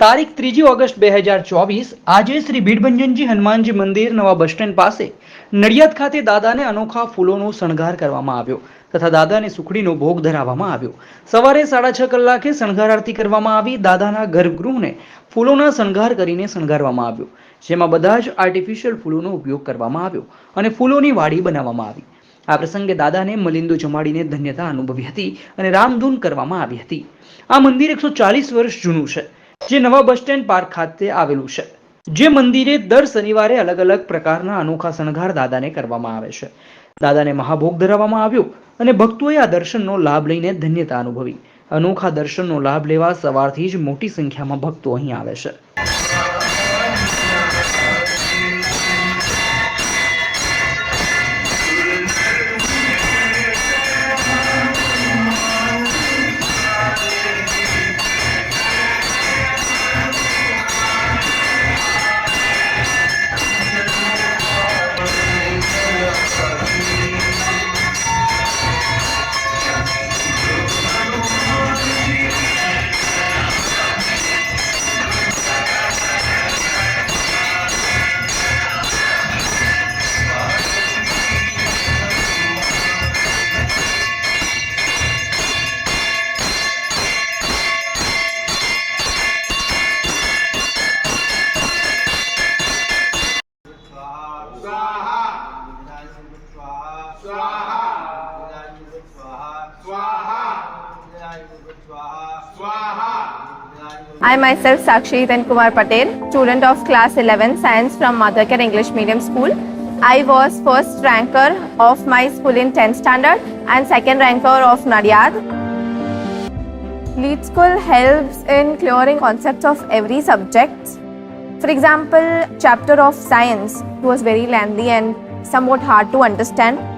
તારીખ ત્રીજી ઓગસ્ટ બે હજાર ચોવીસ આજે શ્રી ભીડભંજનજી હનુમાનજી મંદિર નવા બસ સ્ટેન્ડ પાસે નડિયાદ ખાતે દાદાને અનોખા ફૂલોનો શણગાર કરવામાં આવ્યો તથા દાદાને સુખડીનો ભોગ ધરાવવામાં આવ્યો. સવારે સાડા છ કલાકે શણગાર આરતી કરવામાં આવી. દાદાના ગર્ભગૃહને ફૂલોના શણગાર કરીને શણગારવામાં આવ્યો. જેમાં બધા જ આર્ટિફિશિયલ ફૂલોનો ઉપયોગ કરવામાં આવ્યો અને ફૂલોની વાડી બનાવવામાં આવી. આ પ્રસંગે દાદાને મલિંદો જમાડીને ધન્યતા અનુભવી હતી અને રામધૂન કરવામાં આવી હતી. આ મંદિર એકસો ચાલીસ વર્ષ જૂનું છે. જે નવા બસ સ્ટેન્ડ પાર્ક ખાતે આવેલું છે. જે મંદિરે દર શનિવારે અલગ અલગ પ્રકારના અનોખા શણગાર દાદાને કરવામાં આવે છે. દાદાને મહાભોગ ધરાવવામાં આવ્યો અને ભક્તોએ આ દર્શનનો લાભ લઈને ધન્યતા અનુભવી. અનોખા દર્શનનો લાભ લેવા સવારથી જ મોટી સંખ્યામાં ભક્તો અહીં આવે છે. I myself Sakshi Then Kumar Patel, student of class 11 science from Mothercare English Medium School. I was first ranker of my school in 10th standard and second ranker of Nadiad. Lead School helps in clearing concepts of every subject. For example, chapter of science was very lengthy and somewhat hard to understand.